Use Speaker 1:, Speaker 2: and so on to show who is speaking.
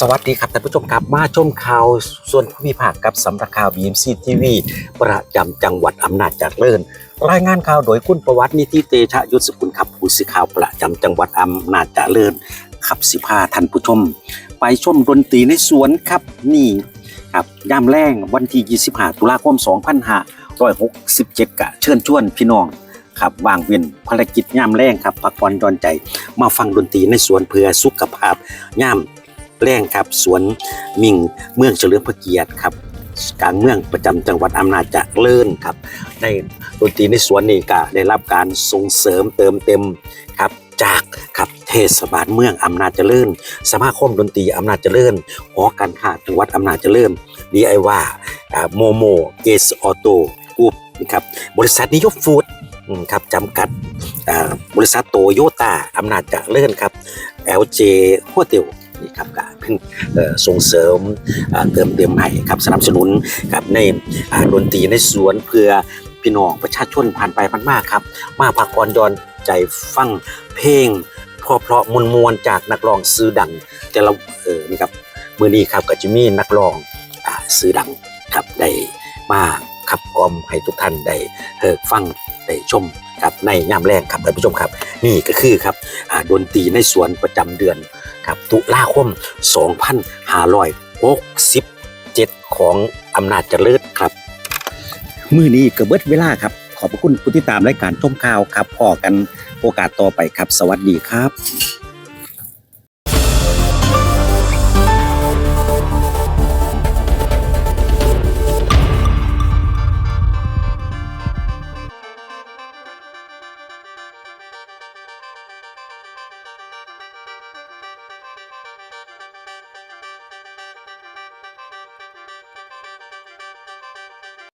Speaker 1: สวัสดีครับท่านผู้ชมครับมาชมข่าวส่วนภูมิภาคกับสำนักข่าว BMC TV ประจำจังหวัดอำนาจเจริญรายงานข่าวโดยคุณประวัตินิติเตชะยุทธสกุลครับผู้สื่อข่าวประจำจังหวัดอำนาจเจริญครับสิพาท่านผู้ชม ไปชมดนตรีในสวนครับนี่ครับยามแรงวันที่ 25 ตุลาคม 2567กะเชิญชวนพี่น้องครับวางเวียนภารกิจยามแรงครับพักผ่อนหย่อนใจ มาฟังดนตรีในสวนเพื่อสุขภาพยาม แรงครับ สวนมิ่งเมืองเฉลิมพระเกียรติครับกลางเมืองประจำจังหวัดอำนาจเจริญครับ ได้ดนตรีในสวนนี้ก็ได้รับการส่งเสริมเติมเต็มครับจากครับเทศบาลเมืองอำนาจเจริญ สมาคมดนตรีอำนาจเจริญหอการค้าจังหวัดอำนาจเจริญดีไอว่าโมโมเกสออโต้กรุ๊ปนะครับบริษัทนิยมฟู้ดครับจำกัดบริษัทโตโยต้าอำนาจเจริญครับ LJ โฮเทล นี่ครับก็เพิ่อส่งเสริมเติมเต็มให้ครับสนับสนุนกับในดนตรีในสวนเพื่อพี่น้องประชาชนผ่านไปผ่านมาครับ มาพักผ่อนย้อนใจฟังเพลงเพราะเพราะมวลมวลๆจากนักร้องซื้อดังแต่เราเออนี่ครับมือนี้ครับก็จะมีนักร้องซื้อดังครับได้มาขับกล่อมให้ทุกท่านได้เออฟัง ได้ชมครับในยามแรงครับท่านผู้ชมครับ นี่ก็คือครับดนตรีในสวนประจำเดือนครับตุลาคม 2567 ของอำนาจเจริญครับ มือนี้ก็เบิดเวลาครับ ขอบพระคุณผู้ที่ตามรายการชมข่าวครับพอกันโอกาสต่อไปครับ สวัสดีครับ